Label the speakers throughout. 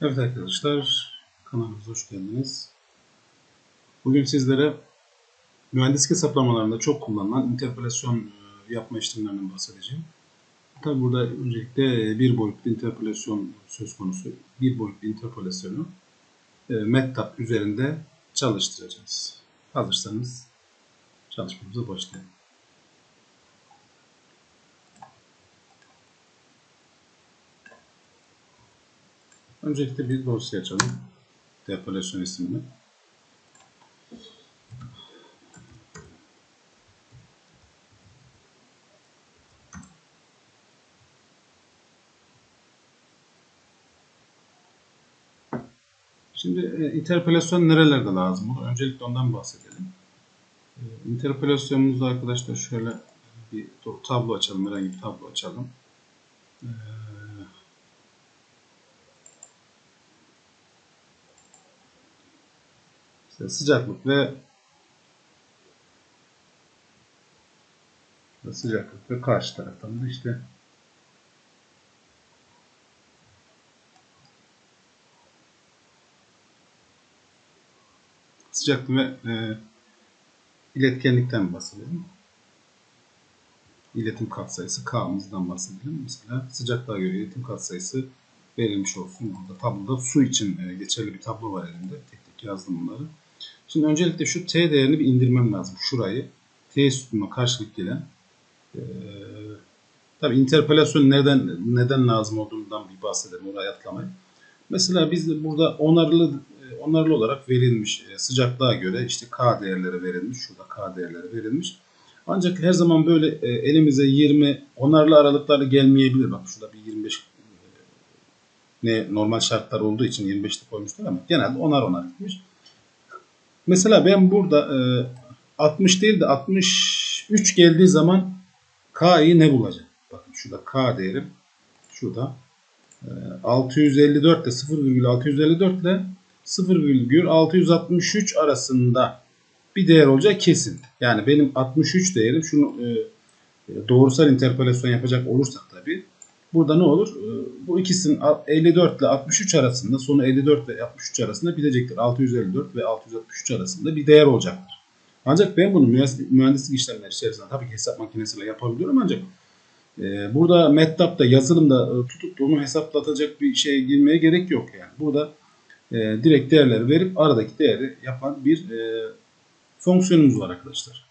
Speaker 1: Evet arkadaşlar, kanalımıza hoş geldiniz. Bugün sizlere mühendislik hesaplamalarında çok kullanılan interpolasyon e, yapma işlemlerinden bahsedeceğim. Tabi burada öncelikle bir boyutlu interpolasyon söz konusu. Bir boyutlu interpolasyonu e, MATLAB üzerinde çalıştıracağız. Hazırsanız çalışmamıza başlayalım. Öncelikle bir dosya açalım. Depolasyon isimli. Şimdi e, interpolasyon nerelerde lazım olur? Öncelikle ondan bahsedelim. E, arkadaşlar şöyle bir tablo açalım. Herhangi bir tablo açalım. E, İşte sıcaklık ve sıcaklık ve karşı taraftan da işte sıcaklık ve e, iletkenlikten bahsedelim. İletim katsayısı K'mızdan bahsedelim. Mesela sıcaklığa göre iletim katsayısı verilmiş olsun. Burada tabloda su için e, geçerli bir tablo var elimde. Tek tek yazdım bunları. Şimdi öncelikle şu t değerini bir indirmem lazım. Şurayı. t sütununa karşılık gelen ee, tabi interpolasyon neden neden lazım olduğundan bir bahsedelim oraya atlamayın. Mesela biz burada onarlı onarlı olarak verilmiş e, sıcaklığa göre işte K değerleri verilmiş. Şurada K değerleri verilmiş. Ancak her zaman böyle e, elimize 20 onarlı aralıklarla gelmeyebilir. Bak şurada bir 25 e, ne normal şartlar olduğu için 25'te koymuşlar ama genelde onar onar gitmiş. Mesela ben burada e, 60 değil de 63 geldiği zaman K'yı ne bulacağım? Bakın şurada K değerim. Şurada. E, 654 ile 0,654 ile 0,663 arasında bir değer olacak kesin. Yani benim 63 değerim şunu e, e, doğrusal interpolasyon yapacak olursak tabi burada ne olur? E, bu ikisinin 54 ile 63 arasında sonu 54 ile 63 arasında bitecektir. 654 ve 663 arasında bir değer olacaktır. Ancak ben bunu mühendislik işlemleri içerisinde tabii ki hesap makinesiyle yapabiliyorum ancak e, burada MATLAB'da yazılımda e, tutup bunu hesaplatacak bir şeye girmeye gerek yok yani. Burada e, direkt değerleri verip aradaki değeri yapan bir fonksiyonumuz var arkadaşlar.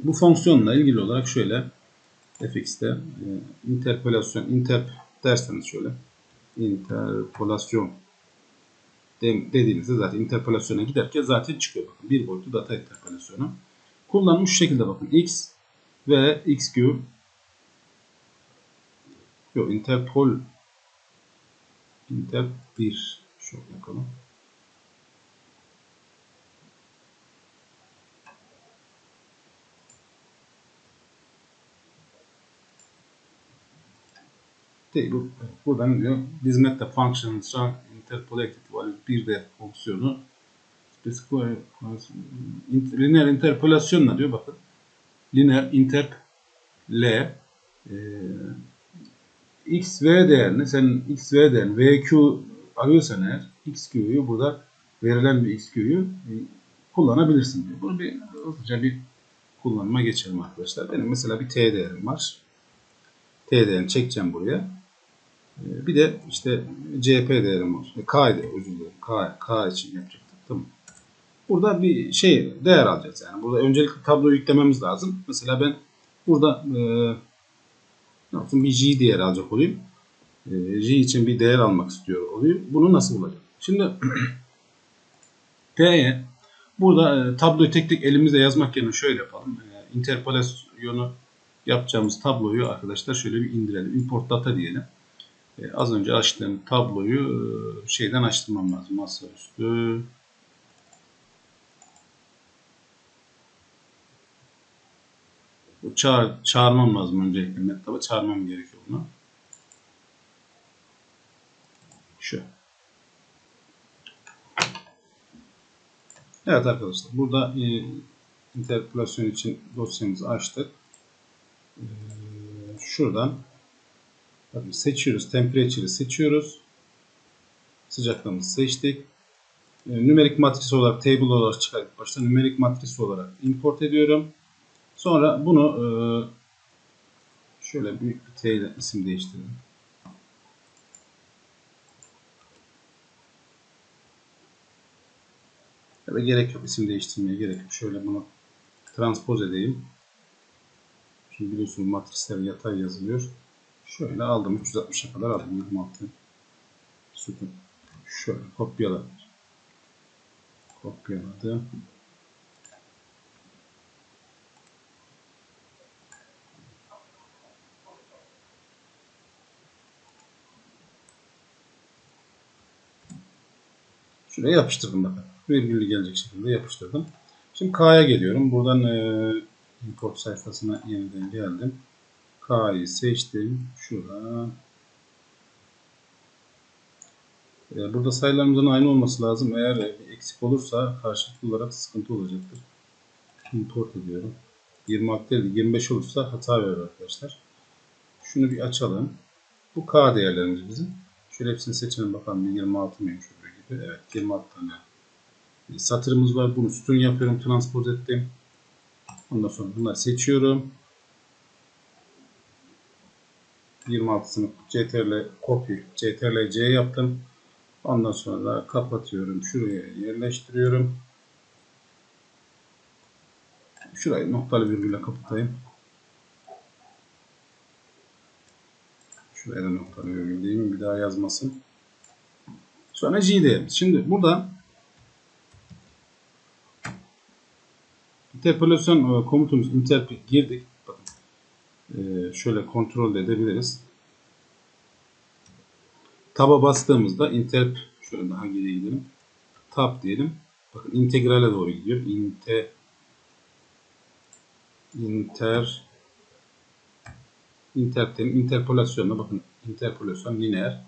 Speaker 1: Bu fonksiyonla ilgili olarak şöyle fx'te e, interpolasyon interp derseniz şöyle interpolasyon dediğinizde zaten interpolasyona giderken zaten çıkıyor. Bakın bir boyutlu data interpolasyonu. Kullanılmış şu şekilde bakın. X ve XQ yok interpol interp 1 şöyle bakalım. Değil. Bu, buradan diyor Dismet the function interpolated value 1'de fonksiyonu lineer interpolasyonla diyor bakın. Lineer interp L e, x v değerini sen x v değerini vq arıyorsan eğer xq'yu burada verilen bir xq'yu e, kullanabilirsin diyor. Bunu bir hızlıca bir kullanıma geçelim arkadaşlar. Benim mesela bir t değerim var. T değerini çekeceğim buraya. Ee, bir de işte CP değerim var. E, K ile özür dilerim. K, K için yapacaktık. Tamam. Burada bir şey değer alacağız yani. Burada öncelikle tabloyu yüklememiz lazım. Mesela ben burada e, ne yaptım? Bir J değer alacak olayım. E, için bir değer almak istiyor olayım. Bunu nasıl bulacağım? Şimdi T'ye burada e, tabloyu tek tek elimizle yazmak yerine şöyle yapalım. E, interpolasyonu yapacağımız tabloyu arkadaşlar şöyle bir indirelim. Import data diyelim. E, az önce açtığım tabloyu e, şeyden açtırmam lazım. Masaüstü. Çağır, çağırmam lazım öncelikle MATLAB'a. Çağırmam gerekiyor bunu. Şu. Evet arkadaşlar. Burada e, interpolasyon için dosyamızı açtık. E, şuradan Bakın seçiyoruz. Temperature'ı seçiyoruz. sıcaklığımızı seçtik. E, Nümerik matris olarak table olarak çıkardık. Başta nümerik matris olarak import ediyorum. Sonra bunu e, şöyle büyük bir T ile isim değiştirelim. Ya gerek yok isim değiştirmeye gerek yok. Şöyle bunu transpoz edeyim. Şimdi biliyorsunuz matrisler yatay yazılıyor. Şöyle aldım 360'a kadar aldım 26 sütun. Şöyle kopyala. Kopyaladım. Şuraya yapıştırdım bakın. Virgüllü gelecek şekilde yapıştırdım. Şimdi K'ya geliyorum. Buradan e, import sayfasına yeniden geldim. K'yı seçtim. Şuradan. E, burada sayılarımızın aynı olması lazım. Eğer eksik olursa karşılıklı olarak sıkıntı olacaktır. Import ediyorum. 26 değil 25 olursa hata verir arkadaşlar. Şunu bir açalım. Bu K değerlerimiz bizim. Şöyle hepsini seçelim bakalım. Bir 26 mıymış öbürü gibi. Evet 26 tane satırımız var. Bunu sütun yapıyorum. Transport ettim. Ondan sonra bunları seçiyorum. 26'sını CTRL copy, CTRL C yaptım. Ondan sonra kapatıyorum. Şuraya yerleştiriyorum. Şurayı noktalı virgülle kapatayım. Şuraya da noktalı virgül diyeyim. Bir daha yazmasın. Sonra G diyelim. Şimdi burada interpolasyon e, komutumuz interp girdik. Bakın. E, şöyle kontrol edebiliriz. Tab'a bastığımızda interp şöyle daha geriye gidelim. Tab diyelim. Bakın integrale doğru gidiyor. Inte inter interp diyelim. Interpolasyonla bakın interpolasyon lineer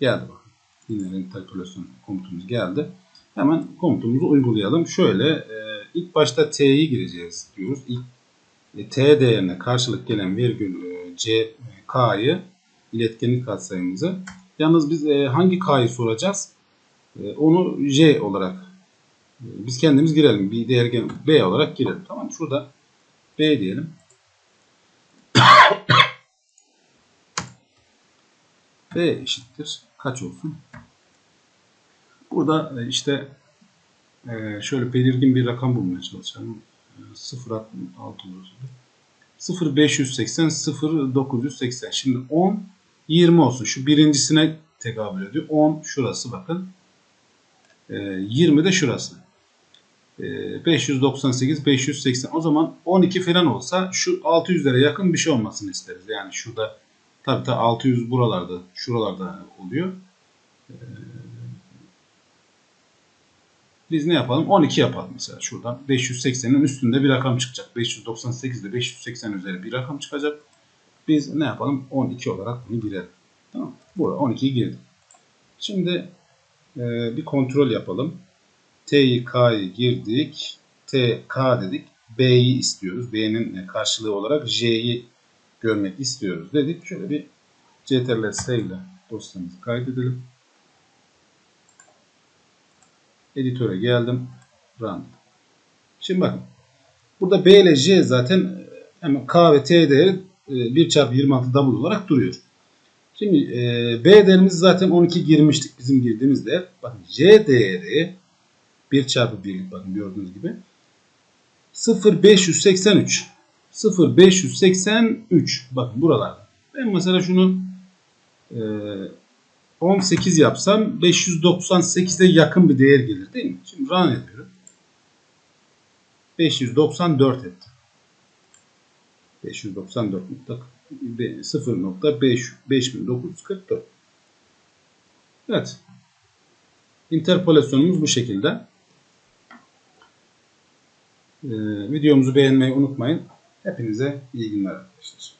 Speaker 1: geldi bakın. Lineer interpolasyon komutumuz geldi. Hemen komutumuzu uygulayalım. Şöyle e, ilk başta t'yi gireceğiz diyoruz. İlk t değerine karşılık gelen virgül e, c e, k'yı iletkenlik katsayımızı. Yalnız biz e, hangi k'yı soracağız? E, onu j olarak e, biz kendimiz girelim. Bir değer b olarak girelim. Tamam Şurada b diyelim. b eşittir. Kaç olsun? Burada e, işte e, şöyle belirgin bir rakam bulmaya çalışalım. 0.6 olur. 0.580 0.980 şimdi 10 20 olsun. Şu birincisine tekabül ediyor. 10 şurası bakın. 20 de şurası. 598 580 o zaman 12 falan olsa şu 600'lere yakın bir şey olmasını isteriz. Yani şurada tabii da 600 buralarda şuralarda oluyor. Biz ne yapalım? 12 yapalım mesela şuradan. 580'in üstünde bir rakam çıkacak. 598'de 580 üzeri bir rakam çıkacak. Biz ne yapalım? 12 olarak bunu girelim. Tamam. Burada 12'yi girdim. Şimdi e, bir kontrol yapalım. T'yi K'yı girdik. T, K dedik. B'yi istiyoruz. B'nin karşılığı olarak J'yi görmek istiyoruz dedik. Şöyle bir CTRL S ile dosyamızı kaydedelim. Editöre geldim. Run. Şimdi bakın. Burada B ile J zaten e, hemen K ve T değeri 1 çarpı 26 double olarak duruyor. Şimdi e, B değerimiz zaten 12 girmiştik bizim girdiğimiz değer. Bakın J değeri 1 çarpı 1 bakın gördüğünüz gibi 0,583 0,583 bakın buralarda. Ben mesela şunu e, 18 yapsam 598'e yakın bir değer gelir değil mi? Şimdi run ediyorum. 594 etti. 594.0.5944 Evet. Interpolasyonumuz bu şekilde. Ee, videomuzu beğenmeyi unutmayın. Hepinize iyi günler arkadaşlar.